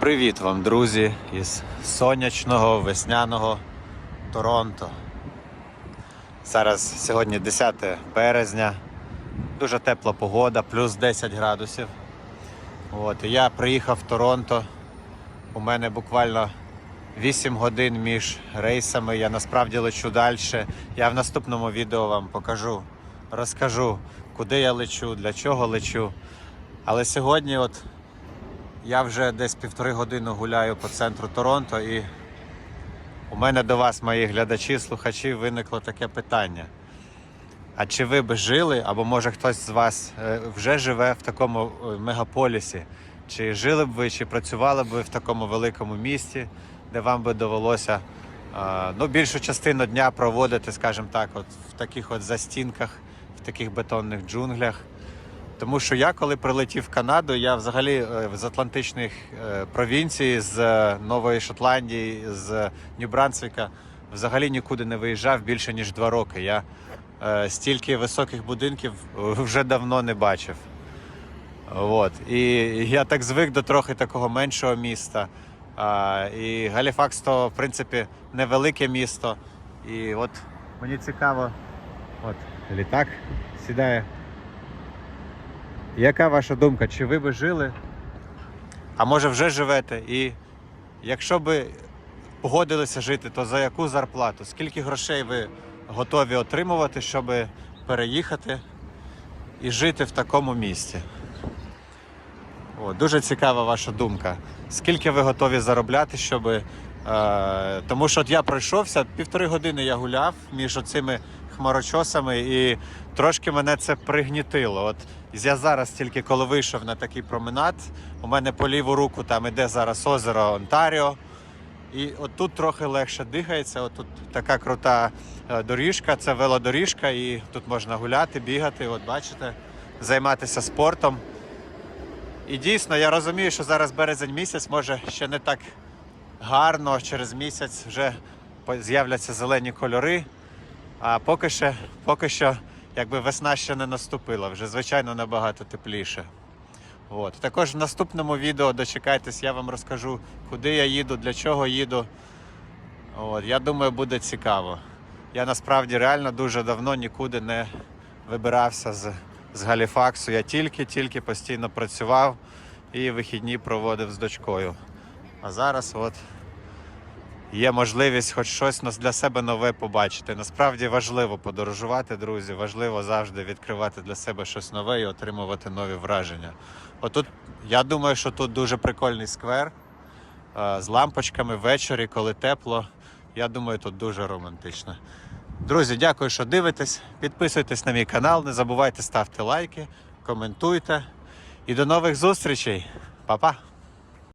Привіт вам, друзі, із сонячного весняного Торонто. Зараз сьогодні 10 березня, дуже тепла погода, плюс 10 градусів. От, я приїхав в Торонто. У мене буквально 8 годин між рейсами. Я насправді лечу далі. Я в наступному відео вам покажу, розкажу, куди я лечу, для чого лечу. Але сьогодні, от я вже десь півтори години гуляю по центру Торонто, і у мене до вас, мої глядачі, слухачі, виникло таке питання. А чи ви би жили, або може хтось з вас е, вже живе в такому е, мегаполісі? Чи жили б ви, чи працювали б ви в такому великому місті, де вам би довелося е, ну, більшу частину дня проводити, скажімо так, от в таких от застінках, в таких бетонних джунглях? Тому що я, коли прилетів в Канаду, я взагалі е, з Атлантичних е, провінцій, з е, Нової Шотландії, з Нью-Брансвіка, взагалі нікуди не виїжджав більше ніж два роки. Я стільки високих будинків вже давно не бачив. От. І я так звик до трохи такого меншого міста. І Галіфакс то, в принципі, невелике місто. І от мені цікаво, от літак сідає. Яка ваша думка? Чи ви би жили? А може вже живете? І якщо би погодилися жити, то за яку зарплату? Скільки грошей ви готові отримувати, щоб переїхати і жити в такому місті? О, дуже цікава ваша думка. Скільки ви готові заробляти, щоб. Е, тому що от я пройшовся, півтори години я гуляв між оцими хмарочосами, і трошки мене це пригнітило. От я зараз тільки коли вийшов на такий променад, у мене по ліву руку там іде зараз озеро Онтаріо. І от тут трохи легше дихається. Тут така крута е, доріжка, це велодоріжка, і тут можна гуляти, бігати, от бачите, займатися спортом. І дійсно, я розумію, що зараз березень місяць може ще не так гарно, через місяць вже з'являться зелені кольори. А поки що, поки що якби весна ще не наступила, вже звичайно набагато тепліше. От. Також в наступному відео дочекайтесь, я вам розкажу, куди я їду, для чого їду. От. Я думаю, буде цікаво. Я насправді реально дуже давно нікуди не вибирався з, з Галіфаксу. Я тільки-тільки постійно працював і вихідні проводив з дочкою. А зараз от є можливість хоч щось для себе нове побачити. Насправді важливо подорожувати, друзі. Важливо завжди відкривати для себе щось нове і отримувати нові враження. Отут, я думаю, що тут дуже прикольний сквер е, з лампочками ввечері, коли тепло. Я думаю, тут дуже романтично. Друзі, дякую, що дивитесь. Підписуйтесь на мій канал, не забувайте ставити лайки, коментуйте. І до нових зустрічей. Па-па!